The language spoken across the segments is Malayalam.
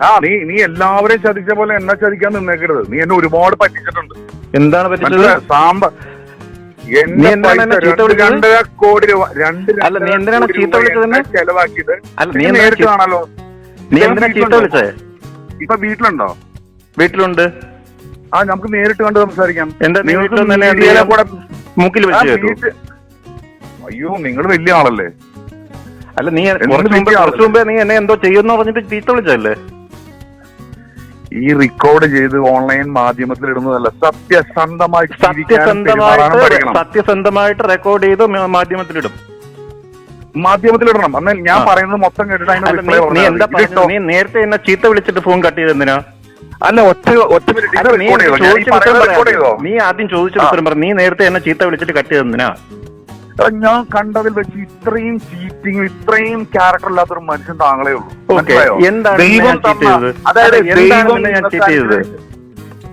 ആ നീ നീ എല്ലാവരെയും ചതിച്ച പോലെ എന്നെ ചതിക്കാൻ നിന്നേക്കരുത്. നീ എന്നെ ഒരുപാട് പറ്റിച്ചിട്ടുണ്ട്. എന്താണ് പറ്റിച്ചത്? സാമ്പ രണ്ടര കോടി രൂപ രണ്ട് അല്ല, നീ എന്തിനാണ് ചീത്ത വിളിച്ചത്? ചെലവാക്കിയത്? നീ നീ എന്തിനാ നേരിട്ട് കാണാലോ? നീ ഇപ്പൊ എന്തിനാ ചീത്ത ഇപ്പൊ വീട്ടിലുണ്ടോ? വീട്ടിലുണ്ട്. ആ നമുക്ക് നേരിട്ട് കണ്ട് സംസാരിക്കാം. എന്താ കൂടെ മൂക്കിൽ വെച്ച് അയ്യോ നിങ്ങൾ വലിയ ആളല്ലേ? അല്ല നീ കുറച്ച് മുമ്പ് കുറച്ച് മുമ്പേ നീ എന്നെ എന്തോ ചെയ്യുന്നോ പറഞ്ഞിട്ട് ചീത്ത വിളിച്ചല്ലേ ഈ റെക്കോർഡ് ചെയ്ത് ഓൺലൈൻ മാധ്യമത്തിൽ ഇടുന്നതല്ല. സത്യസന്ധമായി സത്യസന്ധമായിട്ട് സത്യസന്ധമായിട്ട് റെക്കോർഡ് ചെയ്ത് മാധ്യമത്തിലിടും മാധ്യമത്തിലിടണം എന്നാൽ ഞാൻ പറയുന്നത് മൊത്തം കേട്ടിട്ട് നീ- എന്താ. നീ നേരത്തെ എന്നെ ചീത്ത വിളിച്ചിട്ട് ഫോൺ കട്ട് ചെയ്ത് എന്തിനാ അല്ല ഒറ്റ ഒറ്റ നീ ആദ്യം ചോദിച്ചിട്ട്. ഉത്തരം പറ. നീ നേരത്തെ എന്നെ ചീത്ത വിളിച്ചിട്ട് കട്ട് ചെയ്ത് എന്തിനാ എടാ, ഞാൻ കണ്ടതിൽ വെച്ച് ഇത്രയും ചീറ്റിംഗ് ഇത്രയും ക്യാരക്ടർ ഇല്ലാത്ത ഒരു മനുഷ്യൻ താങ്കളേ ഉള്ളൂ. ദൈവം തന്ന- അതായത് ദൈവം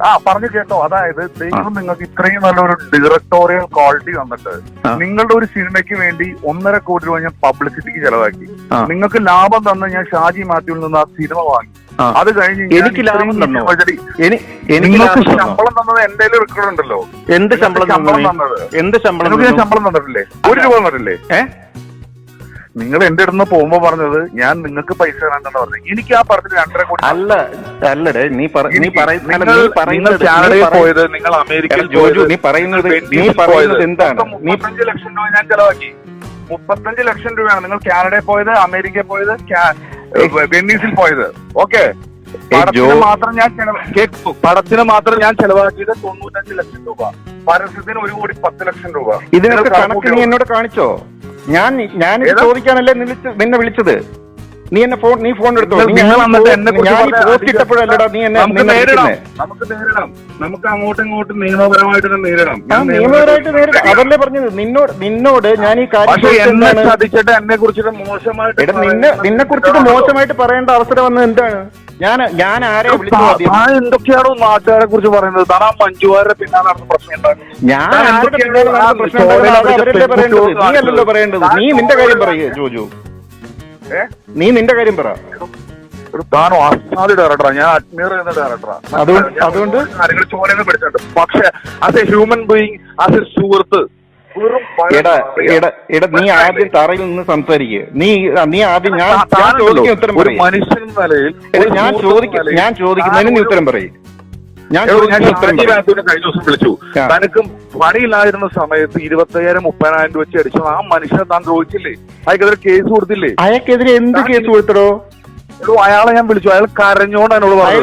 ആ പറഞ്ഞു കേട്ടോ. അതായത് ദൈവം നിങ്ങൾക്ക് ഇത്രയും നല്ലൊരു ഡയറക്ടോറിയൽ ക്വാളിറ്റി തന്നിട്ട് നിങ്ങളുടെ ഒരു സിനിമയ്ക്ക് വേണ്ടി ഒന്നര കോടി രൂപ ഞാൻ പബ്ലിസിറ്റിക്ക് ചെലവാക്കി. നിങ്ങൾക്ക് ലാഭം തന്ന ഞാൻ ഷാജി മാത്യുവിൽ നിന്ന് ആ സിനിമ വാങ്ങി. അത് കഴിഞ്ഞ് എനിക്ക് ലാഭം തന്നോ? എനിക്ക് നിങ്ങൾക്ക്? ശമ്പളം തന്നത് എന്റെ റെക്കോർഡ് ഉണ്ടല്ലോ. എന്ത് ശമ്പളം ശമ്പളം തന്നത് എന്ത് ശമ്പളം ഞാൻ ശമ്പളം തന്നിട്ടില്ലേ? ഒരു രൂപ തന്നിട്ടില്ലേ? നിങ്ങൾ എന്റെ അടുത്ത് പോകുമ്പോ പറഞ്ഞത് ഞാൻ നിങ്ങൾക്ക് പൈസ തരാന്നാണ് പറഞ്ഞത്. എനിക്ക് ആ പറഞ്ഞ രണ്ടര കോടി അല്ല അല്ലടേ നീ നീ പറയുന്നത് കാനഡയിൽ പോയത് നിങ്ങൾ അമേരിക്കയിൽ ജോജു, നീ പറയുന്നത് നീ പറയുന്നത് എന്താണ്? മുപ്പത്തഞ്ച് ലക്ഷം രൂപ ഞാൻ ചെലവാക്കി. മുപ്പത്തഞ്ച് ലക്ഷം രൂപയാണ് നിങ്ങൾ കാനഡയിൽ പോയത് അമേരിക്കയിൽ പോയത് വെന്നീസിൽ പോയത്. ഓക്കെ? പടത്തിന് മാത്രം ഞാൻ കേൾക്കൂ പടത്തിന് മാത്രം ഞാൻ ചെലവാക്കിയത് തൊണ്ണൂറ്റഞ്ച് ലക്ഷം രൂപ. പരസ്യത്തിന് ഒരു കോടി പത്ത് ലക്ഷം രൂപ. ഇതിനൊക്കെ കണക്ക് നീ എന്നോട് കാണിച്ചോ? ഞാൻ ഞാൻ? ചോദിക്കാനല്ലേ നിന്നെ- വിളിച്ചത്? നീ എന്നെ ഫോൺ നീ ഫോൺ എടുത്തോ? ഇട്ടപ്പോഴല്ലടാ നീ എന്നെ നമുക്ക് നേരിടാം. നമുക്ക് അങ്ങോട്ടും ഇങ്ങോട്ടും നിയമപരമായിട്ട് നേരിടാം. ഞാൻ നിയമപരമായിട്ട് നേരിടാം. അതല്ലേ പറഞ്ഞത്. നിന്നോട് നിന്നോട് ഞാൻ ഈ കാര്യം എന്നെ കുറിച്ചിട്ട് മോശമായിട്ട് നിന്നെ നിന്നെ കുറിച്ചിട്ട് മോശമായിട്ട് പറയേണ്ട അവസരം വന്നത് എന്താണ്? ഞാൻ ഞാൻ ആരെ വിളിച്ചു താൻ എന്തൊക്കെയാണോ നാട്ടുകാരെ കുറിച്ച് പറയുന്നത്? താൻ ആ മഞ്ജുവാരെ പിന്നാലെ നടന്ന് പ്രശ്നം ഉണ്ടാക്കുന്നത്. ഞാൻ താൻ ആരുടെ എന്തൊക്കെയാണ് പിന്നാലെ നടന്ന പ്രശ്നം ഉണ്ടാക്കുന്നത്? അത് അവരല്ലേ പിടിച്ച് പറയേണ്ടത് നീ അല്ലല്ലോ പറയേണ്ടത്. നീ നിന്റെ കാര്യം പറയേ ജോജു. ഏ? നീ നിന്റെ കാര്യം പറ. ഒരു താനോ അസാദ് ഡയറക്ടറാ ഞാൻ അഡ്മിയർ ചെയ്യുന്ന അതുകൊണ്ട്- അതുകൊണ്ട്? കാര്യങ്ങൾ ചോരന്ന് പഠിച്ചിട്ടുണ്ട്. പക്ഷെ as a human being as a സുഹൃത്ത് നീ ആദ്യം തറയിൽ നിന്ന് സംസാരിക്കുക നീ നീ ആദ്യം ഞാൻ ഞാൻ ചോദിക്കുന്ന ഉത്തരം പറയും. മനുഷ്യൻ എന്ന നിലയിൽ ഞാൻ ചോദിക്കും ഞാൻ ചോദിക്കുന്നതിന് നീ ഉത്തരം പറയും. ഞാൻ കഴിഞ്ഞ ദിവസം വിളിച്ചു. തനക്കും പണിയില്ലാതിരുന്ന സമയത്ത് ഇരുപത്തയ്യായിരം മുപ്പതിനായിരം രൂപ വെച്ച് അടിച്ചു ആ മനുഷ്യനെ താൻ ചോദിച്ചില്ലേ? അയക്കെതിരെ കേസ് കൊടുത്തില്ലേ? അയക്കെതിരെ എന്ത് കേസ് കൊടുത്തടോ? അയാളെ ഞാൻ വിളിച്ചു. അയാൾ കരഞ്ഞോണ്ട് എന്നോട് പറഞ്ഞു?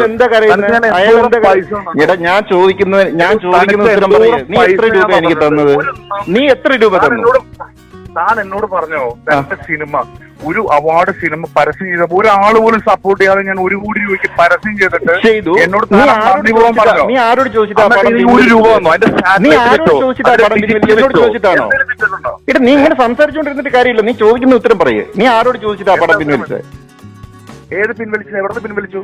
എടാ ഞാൻ ചോദിക്കുന്നത് ഞാൻ തനിക്ക് ചോദിക്കുന്ന ഉത്തരം നീ എത്ര രൂപ എനിക്ക് തന്നത്? നീ എത്ര രൂപ താൻ തന്നു? എന്നോട് താൻ എന്നോട് പറഞ്ഞോ? സിനിമ. ഒരു അവാർഡ് സിനിമ പരസ്യം ചെയ്തപ്പോ ഒരാൾ പോലും സപ്പോർട്ട് ചെയ്യാതെ ഞാൻ ഒരു കോടി രൂപയ്ക്ക് പരസ്യം ചെയ്തിട്ട് ചെയ്തു. എന്നോട് നീ ആരോട് ഒരു രൂപ വന്നു? ചോദിച്ചിട്ടാണോ നീ ഇങ്ങനെ സംസാരിച്ചോണ്ടിരുന്നിട്ട് കാര്യമില്ല. നീ ചോദിക്കുന്ന ഉത്തരം പറയേ. നീ ആരോട് ചോദിച്ചിട്ടാ പടം പിൻവലിച്ചത്? ഏത് പിൻവലിച്ചു? എവിടെ പിൻവലിച്ചു?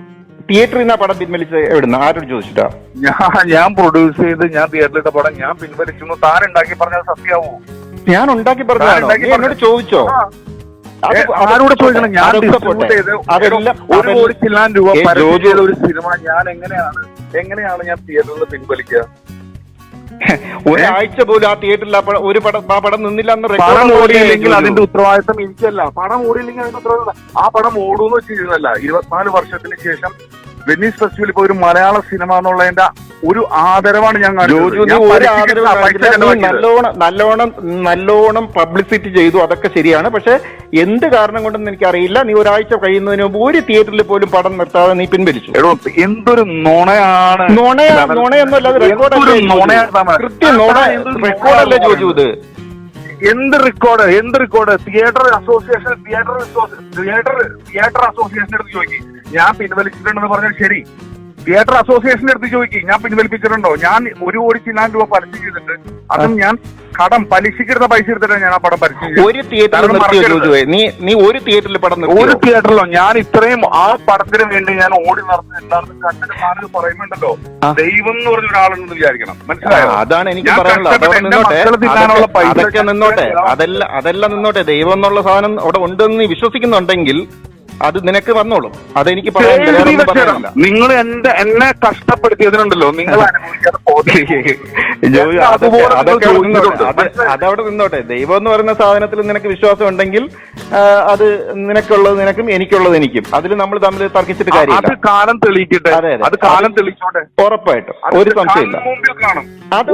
തിയേറ്ററിൽ നിന്ന് പടം പിൻവലിച്ചത് എവിടുന്ന്? ആരോട് ചോദിച്ചിട്ടാ? ഞാൻ ഞാൻ പ്രൊഡ്യൂസ് ചെയ്ത് ഞാൻ തിയേറ്ററിൽ പടം ഞാൻ പിൻവലിച്ചു താൻ ഉണ്ടാക്കി പറഞ്ഞത് സത്യാവൂ ഞാൻ ഉണ്ടാക്കി പറഞ്ഞോട് പറഞ്ഞതാണോ നീ എന്നോട് ചോദിച്ചോ? ആരോട് ചോദിക്കണം? ഞാൻ ചെയ്ത് ഒരു കോടി ചില്ലാൻ രൂപ ഒരു സിനിമ ഞാൻ എങ്ങനെയാണ് എങ്ങനെയാണ് ഞാൻ തിയേറ്ററിൽ പിൻവലിക്കുക? ഒരാഴ്ച പോലും ആ തിയേറ്ററിൽ ഒരു പടം ആ പടം നിന്നില്ല എന്ന് പടം ഓടിയില്ലെങ്കിൽ അതിന്റെ ഉത്തരവാദിത്തം എനിക്കല്ല. പടം ഓടിയില്ലെങ്കിൽ അതിന്റെ ഉത്തരവാദിത്തം ആ പടം ഓടൂന്ന് വെച്ചിരുന്നല്ല. ഇരുപത്തിനാല് വർഷത്തിന് ശേഷം വെനീസ് ഫെസ്റ്റിവൽ ഇപ്പൊ ഒരു മലയാള സിനിമ എന്നുള്ളതിന്റെ ഒരു ആദരവാണ് ഞാൻ. നല്ലോണം നല്ലോണം നല്ലോണം പബ്ലിസിറ്റി ചെയ്തു. അതൊക്കെ ശരിയാണ്. പക്ഷെ എന്ത് കാരണം കൊണ്ടെന്ന് എനിക്കറിയില്ല. നീ ഒരാഴ്ച കഴിയുന്നതിന് മുമ്പ് ഒരു തിയേറ്ററിൽ പോലും പടം നിർത്താതെ നീ പിൻവലിച്ചു. എന്തൊരു നുണയാണ്. നുണയാ നുണയൊന്നുമല്ല അത്. കൃത്യം നുണ റെക്കോർഡല്ലേ ചോദിച്ചു ഇത്? എന്ത് റെക്കോർഡ് എന്ത് record theatre association theatre theatre theatre association എടുത്ത് ചോദിക്കും. ഞാൻ പിൻവലിച്ചിട്ടുണ്ടെന്ന് പറഞ്ഞാൽ ശരി. തിയേറ്റർ അസോസിയേഷന്റെ അടുത്ത് ചോദിക്കും ഞാൻ പിൻവലിപ്പിച്ചിട്ടുണ്ടോ? ഞാൻ ഒരു കോടി ചില്ലാൻ രൂപ പലിശ ചെയ്തിട്ട് അതും ഞാൻ കടം പലിശക്കെടുത്ത പൈസ എടുത്തിട്ടാണ് ഞാൻ ആ പടം പലിശ ഒരു തിയേറ്ററിൽ നീ നീ ഒരു തിയേറ്ററിൽ പടം ഒരു തിയേറ്ററിലോ ഞാൻ ഇത്രയും ആ പടത്തിന് വേണ്ടി ഞാൻ ഓടി നടന്ന് എല്ലാവർക്കും കണ്ടിട്ട് താങ്കൾ പറയുന്നുണ്ടല്ലോ. ദൈവം എന്ന് പറഞ്ഞ ഒരാളുണ്ടെന്ന് വിചാരിക്കണം. മനസ്സിലായോ? അതാണ് എനിക്ക് പറയാനുള്ള പറയാനുള്ളത്. അതൊക്കെ- നിന്നോട്ടെ. അതെല്ലാം അതെല്ലാം നിന്നോട്ടെ. ദൈവം എന്നുള്ള സാധനം അവിടെ ഉണ്ടെന്ന് നീ വിശ്വസിക്കുന്നുണ്ടെങ്കിൽ അത് നിനക്ക് വന്നോളും. അതെനിക്ക് പറയാൻ നിങ്ങൾ എന്റെ എന്നെ കഷ്ടപ്പെടുത്തിയതിനുണ്ടല്ലോ നിങ്ങൾ അതവിടെ നിന്നോട്ടെ. ദൈവം എന്ന് പറയുന്ന സാധനത്തിൽ നിനക്ക് വിശ്വാസം ഉണ്ടെങ്കിൽ അത് നിനക്കുള്ളത് നിനക്കും എനിക്കുള്ളത് എനിക്കും. അതിൽ നമ്മൾ തമ്മിൽ തർക്കിച്ചിട്ട് അത് കാര്യമില്ല. കാലം തെളിയിക്കട്ടെ. അതെ, അതെ. കാലം തെളിയിച്ചോട്ടെ. ഉറപ്പായിട്ടും. ഒരു സംശയമില്ല.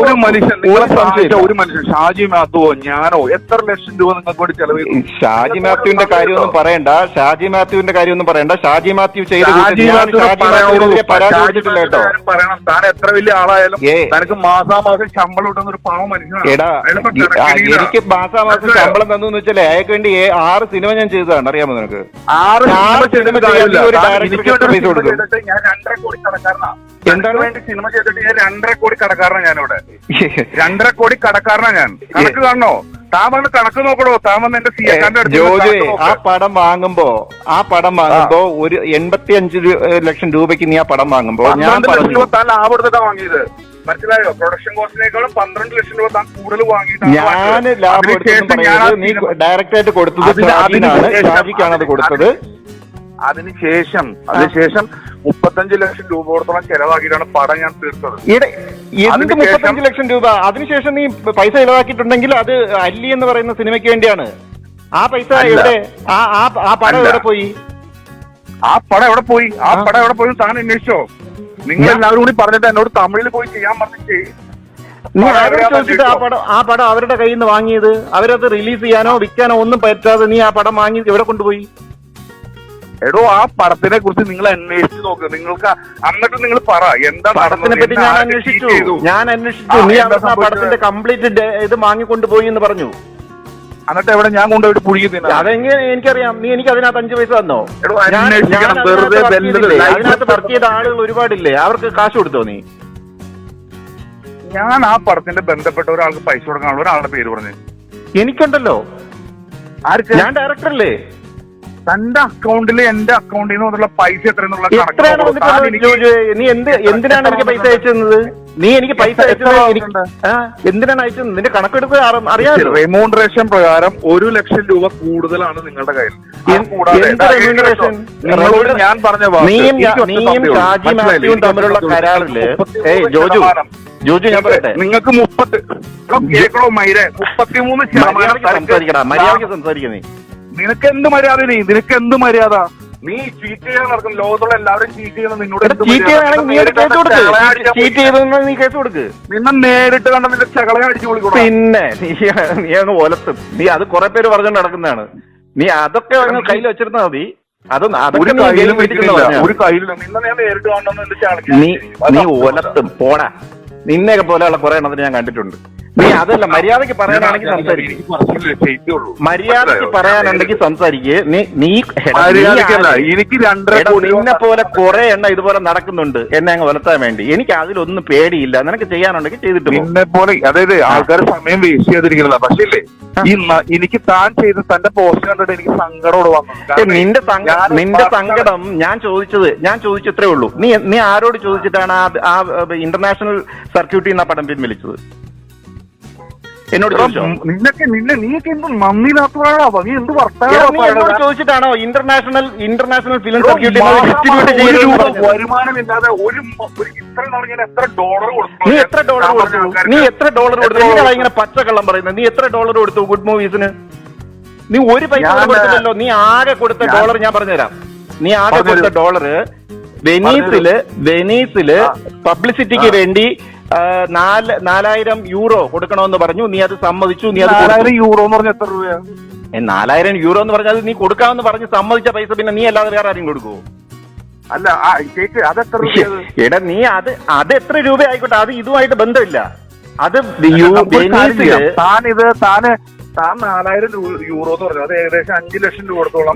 ഒരു മനുഷ്യൻ ഒരു സംശയമില്ല. ഒരു മനുഷ്യൻ ഷാജി മാത്തുവോ ഞാനോ എത്ര ലക്ഷം രൂപ നിങ്ങൾക്ക് വേണ്ടി ചെലവ് ഷാജി മാത്യുവിന്റെ കാര്യമൊന്നും പറയണ്ട. ഷാജി മാത്യുവിന്റെ കാര്യമൊന്നും പറയണ്ട. ഷാജി മാത്യു ചെയ്ത ഷാജി മാത്യുവിനെതിരെ പരാതി കൊടുത്തിട്ടില്ല കേട്ടോ. പറയണം താൻ എത്ര വലിയ ആളായാലും ഏ. തനിക്ക് മാസാമാസം ശമ്പളം കിട്ടുന്ന ഒരു പാവം മനുഷ്യനാണ്. എനിക്ക് മാസാമാസം ശമ്പളം തന്നു വെച്ചാലേ അയാൾക്ക് വേണ്ടി ആറ് സിനിമ ഞാൻ ചെയ്തതാണ്. അറിയാമോ നിനക്ക്? ആറ് സിനിമ ഞാൻ രണ്ടര കോടി എന്താണ്? വേണ്ടി സിനിമ ചെയ്തിട്ട് ഞാൻ രണ്ടര കോടി കടക്കാരനാണ് ഞാനിവിടെ. രണ്ടര കോടി കടക്കാരനാണ് ഞാൻ. കണക്ക് കാണണോ? വന്ന് കണക്ക് നോക്കണോ താൻ വന്ന് എന്റെ സി ജോജു ആ പടം വാങ്ങുമ്പോ ആ പടം വാങ്ങുമ്പോ ഒരു എൺപത്തി അഞ്ച് ലക്ഷം രൂപയ്ക്ക് നീ ആ പടം വാങ്ങുമ്പോ ഞാൻ പറഞ്ഞു. താൻ ലാഭം എടുത്തിട്ടാ വാങ്ങിയത്. മനസ്സിലായോ? പ്രൊഡക്ഷൻ കോസ്റ്റിനേക്കാളും പന്ത്രണ്ട് ലക്ഷം രൂപ താൻ കൂടുതൽ വാങ്ങിയിട്ടാണ് ഞാൻ. ലാഭം നീ ഡയറക്റ്റ് ആയിട്ട് കൊടുത്തത് ഷാജിക്കാണ് അത് കൊടുത്തത്. അതിനുശേഷം അതിനുശേഷം മുപ്പത്തഞ്ച് ലക്ഷം രൂപയോടത്തോളം ചെലവാക്കിയിട്ടാണ് പടം ഞാൻ തീർത്തത്. എന്ത് മുപ്പത്തഞ്ച് ലക്ഷം രൂപ? അതിനുശേഷം നീ പൈസ ചെലവാക്കിയിട്ടുണ്ടെങ്കിൽ അത് അല്ലി എന്ന് പറയുന്ന സിനിമയ്ക്ക് വേണ്ടിയാണ്. ആ പൈസ. എവിടെ? ആ ആ പടം എവിടെ പോയി? ആ പടം എവിടെ പോയി? ആ. പടം എവിടെ പോയി താൻ അന്വേഷിച്ചോ? നിങ്ങൾ എല്ലാവരും കൂടി പറഞ്ഞിട്ട് എന്നോട് തമിഴിൽ പോയി ചെയ്യാൻ പറഞ്ഞിട്ട് നീ ആരോട് ചോദിച്ചിട്ട് ആ? പടം ആ പടം അവരുടെ കയ്യിൽ നിന്ന് വാങ്ങിയത്? അവരത് റിലീസ് ചെയ്യാനോ വിൽക്കാനോ ഒന്നും പറ്റാതെ നീ ആ പടം വാങ്ങി എവിടെ കൊണ്ടുപോയി? എടോ ആ പടത്തിനെ കുറിച്ച് നിങ്ങൾ അന്വേഷിച്ചു നോക്ക്. നിങ്ങൾക്ക് എന്നിട്ട് നിങ്ങൾ പറ എന്താ പടത്തിനെ പറ്റി ഞാൻ അന്വേഷിച്ചു? ഞാൻ അന്വേഷിച്ചു. നീ ആ പടത്തിന്റെ കംപ്ലീറ്റ് ഇത് വാങ്ങിക്കൊണ്ടുപോയി എന്ന് പറഞ്ഞു. എന്നിട്ട് എവിടെ ഞാൻ കൊണ്ടുപോയിട്ട് പുഴുകി തിന്നാ അതെങ്ങനെ എനിക്കറിയാം. നീ എനിക്ക് അതിനകത്ത് അഞ്ചു പൈസ തന്നോ? അതിനകത്ത് വർക്ക് ചെയ്ത ആളുകൾ ഒരുപാടില്ലേ? അവർക്ക് കാശ് കൊടുത്തോ നീ? ഞാൻ ആ പടത്തിന്റെ ബന്ധപ്പെട്ട ഒരാൾക്ക് പൈസ കൊടുക്കാനുള്ള ഒരാളുടെ പേര് പറഞ്ഞു. എനിക്കുണ്ടല്ലോ. ആർക്ക്? ഞാൻ ഡയറക്ടർ അല്ലേ? തന്റെ അക്കൗണ്ടിൽ എന്റെ അക്കൗണ്ടിൽ നിന്ന് അതുള്ള പൈസ എത്ര എന്നുള്ള നീ എന്ത് എന്തിനാണ് എനിക്ക് പൈസ അയച്ചത് നീ എനിക്ക് പൈസ എന്തിനാണ് അയച്ചത് നിന്റെ കണക്കെടുപ്പ് അറിയാം റെമൂണറേഷൻ പ്രകാരം ഒരു ലക്ഷം രൂപ കൂടുതലാണ് നിങ്ങളുടെ കയ്യിൽ? നിങ്ങളോട് ഞാൻ പറഞ്ഞ നീയും നീയും മനസ്സിലായില്ലേ? മാത്യുവും തമ്മിലുള്ള കരാറിൽ ജോജു ജോജു ഞാൻ പറയട്ടെ. നിങ്ങൾക്ക് മുപ്പത്തി എടോ, മൈര? മുപ്പത്തിമൂന്ന് മര്യാദയ്ക്ക് സംസാരിക്കടാ മര്യാദയ്ക്ക് സംസാരിക്കുന്നേ നിനക്ക് എന്ത് മര്യാദ നീ? നിനക്ക് എന്ത് മര്യാദ? നീ ചീറ്റ് ചെയ്യാൻ നടക്കും. ലോകത്തുള്ള എല്ലാവരും ചീറ്റ് ചെയ്യുന്ന നിന്നോട് നീ കേസ് കൊടുക്ക്. ചീറ്റ് ചെയ്തെന്ന് നീ കേസ് കൊടുക്ക്. നിന്നെ നേരിട്ട് കണ്ട നിന്റെ ചകളെ അടിച്ചു വിളിക്കണം? പിന്നെ നീ നീ അങ്ങ് ഒലത്തും. നീ അത് കുറെ പേര് പറഞ്ഞുകൊണ്ട് നടക്കുന്നതാണ്. നീ അതൊക്കെ കയ്യിൽ വെച്ചിരുന്നാ മതി. അത് ഒരു കയ്യിലും ഒരു കയ്യിലും നിന്നെ ഞാൻ നേരിട്ട് കാണണമെന്ന് നീ നീ ഒലത്തും. പോടാ. നിന്നെയൊക്കെ പോലെയുള്ള കുറെ എണ്ണത്തിന് ഞാൻ കണ്ടിട്ടുണ്ട്. നീ അതല്ല മര്യാദയ്ക്ക് പറയാനാണെങ്കിൽ സംസാരിക്കും. മര്യാദയ്ക്ക് പറയാനുണ്ടെങ്കിൽ സംസാരിക്കേ. നീ നീ? എനിക്ക് നിന്നെ പോലെ കുറെ എണ്ണ ഇതുപോലെ നടക്കുന്നുണ്ട് എന്നെ അങ്ങ് വളർത്താൻ വേണ്ടി. എനിക്ക് അതിലൊന്നും പേടിയില്ല. നിനക്ക് ചെയ്യാനുണ്ടെങ്കിൽ ചെയ്തിട്ട് നിന്നെ പോലെ അതായത് ആൾക്കാർ സമയം വേസ്റ്റ് ചെയ്തിരിക്കുന്നതാ. പക്ഷേ ഈ എനിക്ക് താൻ ചെയ്ത് തന്റെ പോസ്റ്റ് കണ്ടിട്ട് എനിക്ക് സങ്കടോട് വന്നു. നിന്റെ നിന്റെ സങ്കടം ഞാൻ ചോദിച്ചത് ഞാൻ ചോദിച്ചത്രേ ഉള്ളൂ. നീ നീ ആരോട് ചോദിച്ചിട്ടാണ് ആ ആ ഇന്റർനാഷണൽ സർക്യൂട്ടിൽ നിന്ന് ആ പടം പിൻവലിച്ചത്? എന്നോട് ചോദിച്ചോ? നിന്നൊക്കെ നിന്നെ നീയൊക്കെ എന്ത് നന്ദിയില്ലാത്തതാണോ നീ എന്ത് എടാ, വർത്തമാനം ചോദിച്ചിട്ടാണോ ഇന്റർനാഷണൽ ഇന്റർനാഷണൽ ഫിലിം സർക്യൂട്ടിൽ ഡിസ്ട്രിബ്യൂട്ട് രൂപ വരുമാനമില്ലാതെ ഒരു മ- ഒരു ഇത്ര നാൾ എത്ര ഡോളർ കൊടുത്തു? നീ എത്ര ഡോളർ ഞാൻ കൊടുത്തു? ആൾക്കാർക്ക് നീ എത്ര ഡോളർ കൊടുത്തു? എന്തിനാ ഇങ്ങനെ പച്ചക്കള്ളം പറയുന്നത്. നീ എത്ര ഡോളർ കൊടുത്തു ഗുഡ് മൂവീസിന് നീ? ഒരു പൈസ ഞാൻ- പോലും കൊടുത്തില്ലല്ലോ. നീ ആകെ കൊടുത്ത ഞാൻ- ഡോളർ ഞാൻ പറഞ്ഞുതരാം. നീ ആകെ പറഞ്ഞുതരൂ. കൊടുത്ത ഡോളർ വെനീസിൽ വെനീസിൽ പബ്ലിസിറ്റിക്ക് വേണ്ടി നാല് നാലായിരം യൂറോ കൊടുക്കണമെന്ന് പറഞ്ഞു. നീ അത് സമ്മതിച്ചു നീ അത്. നാലായിരം യൂറോ എന്ന് പറഞ്ഞ എത്ര രൂപയാണ് നാലായിരം യൂറോ എന്ന് പറഞ്ഞാൽ നീ കൊടുക്കാമെന്ന് പറഞ്ഞ് സമ്മതിച്ച പൈസ പിന്നെ നീ അല്ലാതെ വേറെ ആരും കൊടുക്കുവോ? അല്ല കേക്ക് അത് എത്ര എടാ നീ അത് അത് എത്ര രൂപ ആയിക്കോട്ടെ അത് ഇതുമായിട്ട് ബന്ധമില്ല. അത്. താൻ ഇത് താന് താൻ നാലായിരം യൂറോ എന്ന് പറഞ്ഞു. അത് ഏകദേശം അഞ്ചു ലക്ഷം രൂപ കൊടുത്തോളം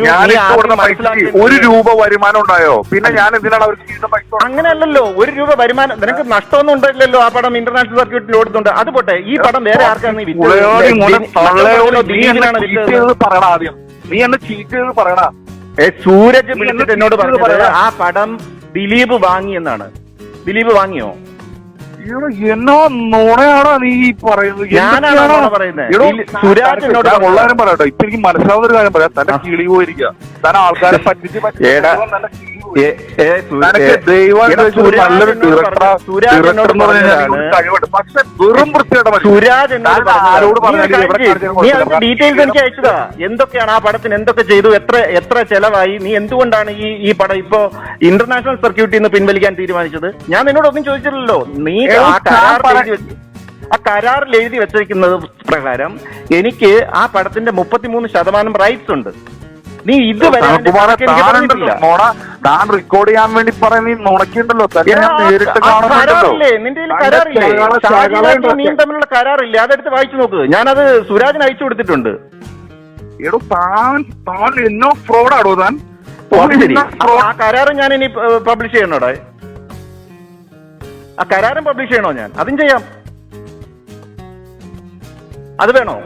ഞാൻ കൊടുത്ത പൈസക്ക് ഒരു രൂപ വരുമാനം ഉണ്ടായോ? പിന്നെ ഞാൻ എന്തിനാണ് അവർക്ക് ചെയ്യുന്ന പൈസ അങ്ങനെയല്ലല്ലോ. ഒരു രൂപ വരുമാനം. നിനക്ക് നഷ്ടമൊന്നും ഉണ്ടായില്ലല്ലോ ആ പടം ഇന്റർനാഷണൽ സർക്യൂട്ടിൽ ഓടുന്നുണ്ട് അത് പോട്ടെ. ഈ പടം വേറെ ആർക്കാണ്. പറയണ ആദ്യം. നീ എന്നെ ചീറ്റ് ചെയ്ത് പറയണ ഏ, സൂരജ് എന്നോട് പറഞ്ഞത് ആ പടം ദിലീപ് വാങ്ങി എന്നാണ്. ദിലീപ് വാങ്ങിയോ? എന്നോ നോണയാണോ നീ പറയുന്നത്? ഞാനാണോ? സുരാജ് എന്നോട്. ഉള്ളകാര്യം പറയട്ടോ. ഇപ്പൊ എനിക്ക് മനസ്സിലാവുന്ന ഒരു കാര്യം പറയാം. തന്റെ. കിളി പോയിരിക്കുക. താൻ ആൾക്കാരെ പറ്റിച്ച് ഡീറ്റെയിൽസ് എനിക്ക് അയച്ചതാ. എന്തൊക്കെയാണ് ആ പടത്തിന് എന്തൊക്കെ ചെയ്തു? എത്ര എത്ര ചെലവായി? നീ എന്തുകൊണ്ടാണ് ഈ ഈ പടം ഇപ്പോ ഇന്റർനാഷണൽ സർക്യൂട്ടിൽ നിന്ന് പിൻവലിക്കാൻ തീരുമാനിച്ചത്? ഞാൻ നിന്നോടൊന്നും ചോദിച്ചില്ലല്ലോ. നീ ആ കരാറിൽ എഴുതി വെച്ച- ആ കരാറിൽ എഴുതി വെച്ചിരിക്കുന്നത് പ്രകാരം എനിക്ക് ആ പടത്തിന്റെ മുപ്പത്തിമൂന്ന് ശതമാനം റൈറ്റ്സ് ഉണ്ട്. നീ ഇതുവരെ താൻ റെക്കോർഡ് ചെയ്യാൻ വേണ്ടി പറയുന്ന നീ നുണക്കുണ്ടല്ലോ തന്നെ ഞാൻ നേരിട്ട് കാണുന്നുണ്ടല്ലോ. നീയും തമ്മിലുള്ള കരാറില്ലേ? അതെടുത്ത് വായിച്ചു നോക്ക്. ഞാനത് സുരാജിന് അയച്ചു കൊടുത്തിട്ടുണ്ട്. എടോ താൻ താൻ എന്നോ ഫ്രോഡാടോ താൻ? കരാറ് ഞാൻ ഇനി പബ്ലിഷ് ചെയ്യണോടെ. ആ കരാരം പബ്ലിഷ് ചെയ്യണോ ഞാൻ? അതും ചെയ്യാം. അത് വേണോ?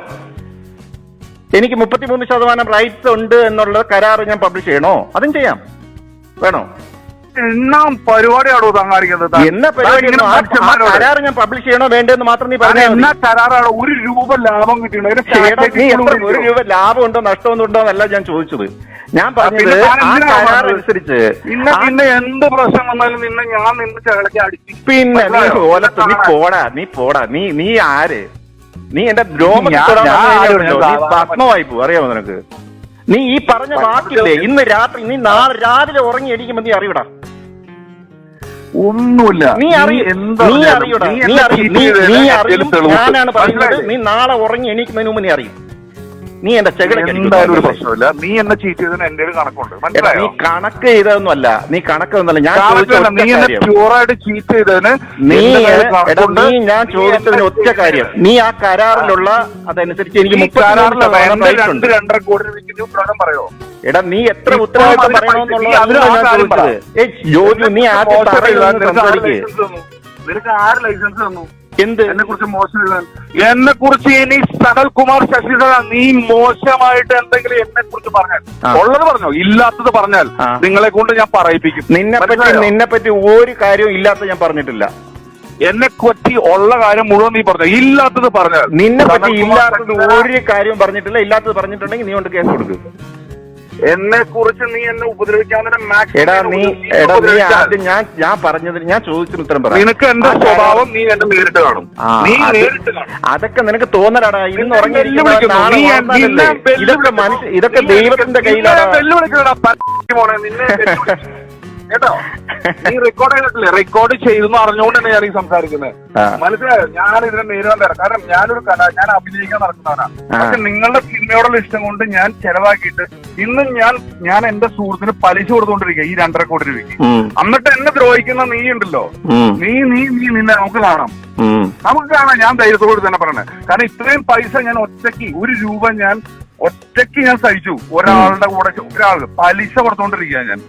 എനിക്ക് മുപ്പത്തിമൂന്ന് ശതമാനം റൈറ്റ്സ് ഉണ്ട് എന്നുള്ള കരാറ് ഞാൻ പബ്ലിഷ് ചെയ്യണോ? അതും ചെയ്യാം. വേണോ? എന്നാ പരിപാടിയാണോ തങ്ങാടിക്കുന്നത്? എന്ന ഞാൻ പബ്ലിഷ് ചെയ്യണോ വേണ്ടെന്ന് മാത്രം നീ പറഞ്ഞു എന്നാ. കരാറാണോ ഒരു രൂപ ലാഭം കിട്ടിയുണ്ടോ ഒരു രൂപ ലാഭം ഉണ്ടോ നഷ്ടം ഉണ്ടോ? എന്നല്ല ഞാൻ ചോദിച്ചത് ഞാൻ പറഞ്ഞത് ആ കരാർ? അനുസരിച്ച് ഇന്ന് പിന്നെ എന്ത് പ്രശ്നം വന്നാലും നിന്നെ ഞാൻ നിന്ന് ചകളക്കി അടിച്ചു പിന്നെ നീ? ഓലത്ത് നീ. പോടാ നീ പോടാ നീ നീ ആര് നീ എന്റെ പോകും അറിയാമോ നിനക്ക് നീ ഈ പറഞ്ഞ വാക്കില്ലേ ഇന്ന് രാത്രി നീ നാളെ രാവിലെ ഉറങ്ങി അടിക്കുമ്പോ നീ അറിയടാ ഒന്നുമില്ല. നീ അറിയൂടാ. നീ അറിയും. നീ ഞാനാണ് പറയുന്നത് നീ നാളെ ഉറങ്ങി എണീക്കുന്നതിന് മുമ്പ് നീ അറിയും. നീ എന്റെ എന്തായാലും ഒരു പ്രശ്നമില്ല. നീ എന്നെ ചീറ്റ് ചെയ്തതിന് എന്റെ ഒരു കണക്കുണ്ട്. മനസ്സിലായോ? നീ കണക്ക് ചെയ്തതൊന്നുമല്ല. നീ കണക്ക് ഒന്നല്ല ഞാൻ ചോദിച്ച ഒറ്റ നീ എന്നെ കാര്യം. പ്യൂറായിട്ട് ചീറ്റ് ചെയ്തതിന് നീ എന്റെ കയ്യിൽ എടാ കണക്കുണ്ട്. നീ ഞാൻ നീ ചോദിച്ചതിന് എന്നെ ഒറ്റ കാര്യം. നീ ആ കരാറിലുള്ള അതനുസരിച്ച് എനിക്ക് ഈ മുപ്പത്തി കരാറിലല്ല, എന്റെ റൈറ്റ് രണ്ട് ഉണ്ട്. രണ്ടര കോടി രൂപയ്ക്ക് പറയോ? എടാ നീ എത്ര ഇപ്പോഴും ഉത്തരവാദിത്തം അതിന് പറയണമെന്നുള്ള നീ അതിന് ആ ഞാൻ കാര്യം ചോദിച്ചത്? ഏയ് ജോജു നീ ആദ്യം നിനക്ക് ആര് സംസാരിക്കേ. ലൈസൻസ് തന്നു? നിനക്ക് ആര് ലൈസൻസ് തന്നു. എന്ത്? എന്നെ കുറിച്ച് മോശം എന്നെ കുറിച്ച് ഇനി സനൽകുമാർ ശശിധര നീ മോശമായിട്ട് എന്തെങ്കിലും എന്നെ കുറിച്ച് പറഞ്ഞാൽ ഉള്ളത് പറഞ്ഞോ? ഇല്ലാത്തത് പറഞ്ഞാൽ. നിങ്ങളെ കൊണ്ട് ഞാൻ പറയിപ്പിക്കും. നിന്നെ പറ്റി നിന്നെ പറ്റി ഒരു കാര്യവും ഇല്ലാത്ത ഞാൻ പറഞ്ഞിട്ടില്ല. എന്നെ പറ്റി ഉള്ള കാര്യം മുഴുവൻ നീ പറഞ്ഞു? ഇല്ലാത്തത് പറഞ്ഞാൽ നിന്നെ പറ്റി ഇല്ലാത്തത് ഒരു കാര്യവും പറഞ്ഞിട്ടില്ല. ഇല്ലാത്തത് പറഞ്ഞിട്ടുണ്ടെങ്കിൽ നീ കൊണ്ട് കേസ് കൊടുക്കും. എന്നെ കുറിച്ച് നീ എന്നെ ഉപദ്രവിക്കാവുന്ന ഞാൻ ഞാൻ പറഞ്ഞതിന് ഞാൻ ചോദിച്ചതിന് ഉത്തരം പറയാം നിനക്ക് എന്റെ സ്വഭാവം നീ എന്നെ നേരിട്ട് കാണും. നീ നേരിട്ട് അതൊക്കെ നിനക്ക് തോന്നലാടാ. ഇന്ന് ഉറങ്ങിയിരിക്കുന്ന? ഇതൊക്കെ ദൈവത്തിന്റെ കയ്യിലാണ് വെല്ലുവിളിക്കണടാ, നിന്നെ. കേട്ടോ? നീ റെക്കോർഡ് ചെയ്തിട്ടില്ലേ റെക്കോർഡ് ചെയ്തെന്ന് അറിഞ്ഞുകൊണ്ട് തന്നെ ഞാൻ ഈ സംസാരിക്കുന്നത് മനസ്സിലായോ? ഞാൻ ഇതിനെ നേരിടാൻ തരാം കാരണം ഞാനൊരു കല ഞാൻ അഭിനയിക്കാൻ നടക്കുന്നവനാണ് പക്ഷെ നിങ്ങളുടെ സിനിമയോടുള്ള ഇഷ്ടം കൊണ്ട് ഞാൻ ചെലവാക്കിയിട്ട് ഇന്ന് ഞാൻ ഞാൻ എന്റെ സുഹൃത്തിന് പലിശ കൊടുത്തുകൊണ്ടിരിക്കുക ഈ രണ്ടര കോടി രൂപയ്ക്ക്. എന്നിട്ട് എന്നെ ദ്രോഹിക്കുന്ന നീ ഉണ്ടല്ലോ. നീ നീ നീ നിന്നെ നമുക്ക് കാണാം. നമുക്ക് കാണാം. ഞാൻ ധൈര്യത്തോട് തന്നെ പറയണേ. കാരണം ഇത്രയും പൈസ ഞാൻ ഒറ്റയ്ക്ക് ഒരു രൂപ ഞാൻ ഒറ്റയ്ക്ക് ഞാൻ സഹിച്ചു. ഒരാളുടെ കൂടെ ഒരാൾ പലിശ കൊടുത്തോണ്ടിരിക്കുക ഞാൻ.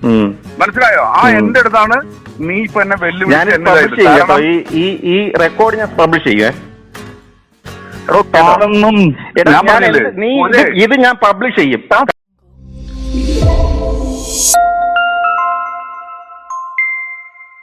മനസ്സിലായോ? ആ. എന്റെ അടുത്താണ് നീ ഇപ്പൊ എന്നെ വെല്ലുവിളി ഈ ഈ റെക്കോർഡ് ഞാൻ പബ്ലിഷ് ചെയ്യേ. ഞാൻ ഇത് ഞാൻ പബ്ലിഷ് ചെയ്യും.